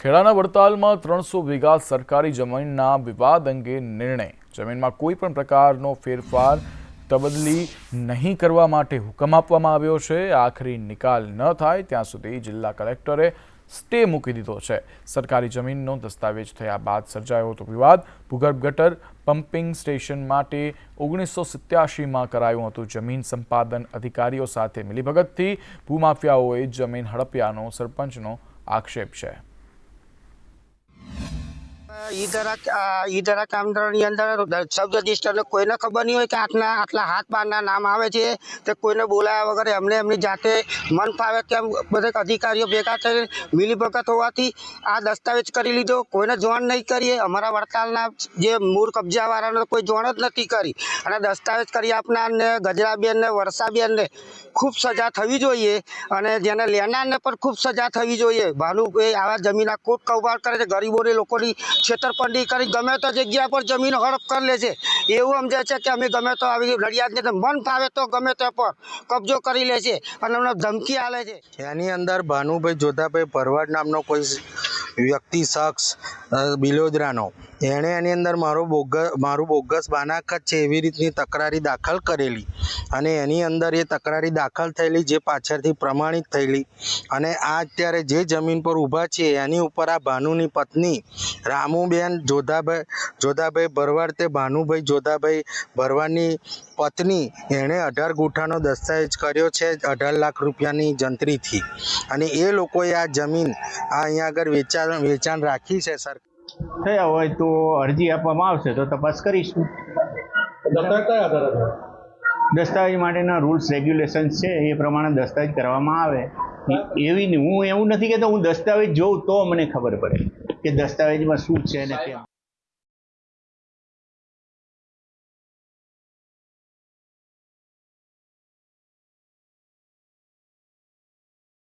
ખેડાના વડતાલમાં ત્રણસો વીઘા સરકારી જમીનના વિવાદ અંગે નિર્ણય. જમીનમાં કોઈ પણ પ્રકારનો ફેરફાર તબદલી નહીં કરવા માટે હુકમ આપવામાં આવ્યો છે. આખરી નિકાલ ન થાય ત્યાં સુધી જિલ્લા કલેક્ટરે સ્ટે મૂકી દીધો છે. સરકારી જમીનનો દસ્તાવેજ થયા બાદ સર્જાયો હતો વિવાદ. ભૂગર્ભ ગટર પમ્પિંગ સ્ટેશન માટે ઓગણીસો સિત્યાસીમાં કરાયું હતું. જમીન સંપાદન અધિકારીઓ સાથે મિલીભગતથી ભૂમાફિયાઓએ જમીન હડપ્યાનો સરપંચનો આક્ષેપ છે. ઈદરા ઈદરા કામદારોની અંદર સબ રજિસ્ટરને કોઈને ખબર નહીં હોય કે આટલા આટલા હાથ બારના નામ આવે છે તે કોઈને બોલાયા વગર એમને એમની જાતે મન ફાવે તેમ બધા અધિકારીઓ ભેગા થઈ મિલીભગત હોવાથી આ દસ્તાવેજ કરી લીધો. કોઈને જોણ નહીં કરીએ. અમારા વડતાલના જે મૂળ કબજાવાળાને કોઈ જોણ જ નથી કરી. અને દસ્તાવેજ કરી આપનારને, ગજરાબેનને, વર્ષાબેનને ખૂબ સજા થવી જોઈએ અને જેને લેનારને પણ ખૂબ સજા થવી જોઈએ. ભાનુભાઈ આવા જમીનના કોટ કૌભાર કરે છે. ગરીબોની લોકોની છેતરપિંડી કરી, ગમે તો જગ્યા પર જમીન હડપ કરી લે છે. એવું સમજે છે કે અમે ગમે તો આવી અંદર મન ફાવે તો ગમે તે પર કબજો કરી લે છે અને અમને ધમકી આલે છે. એની અંદર ભાનુભાઈ જોધાભાઈ ભરવાડ નામનો કોઈ વ્યક્તિ શખ્સ બિલોદરાનો. એણે એની અંદર મારો બોગસ, મારું બોગસ બાનાકત છે એવી રીતની તકરારી દાખલ કરેલી. અને એની અંદર એ તકરારી દાખલ થયેલી જે પાછળથી પ્રમાણિત થયેલી. અને આ અત્યારે જે જમીન પર ઊભા છે એની ઉપર આ ભાનુની પત્ની રામુબેન જોધાભાઈ જોધાભાઈ ભરવાડ તે ભાનુભાઈ જોધાભાઈ ભરવાડની પત્ની એણે અઢાર ગુઠાનો દસ્તાવેજ કર્યો છે અઢાર લાખ રૂપિયાની જંત્રીથી. અને એ લોકોએ આ જમીન આ અહીંયા આગળ વેચાણ વેચાણ રાખી છે સર થયા હોય તો અરજી આપવામાં આવશે તો તપાસ કરીશું. દસ્તાવેજ માટેના રૂલ્સ રેગ્યુલેશન્સ છે એ પ્રમાણે દસ્તાવેજ કરવામાં આવે. એવી નહીં હું એવું નથી કહેતો હું દસ્તાવેજ જોઉં તો મને ખબર પડે કે દસ્તાવેજમાં શું છે ને કેમ.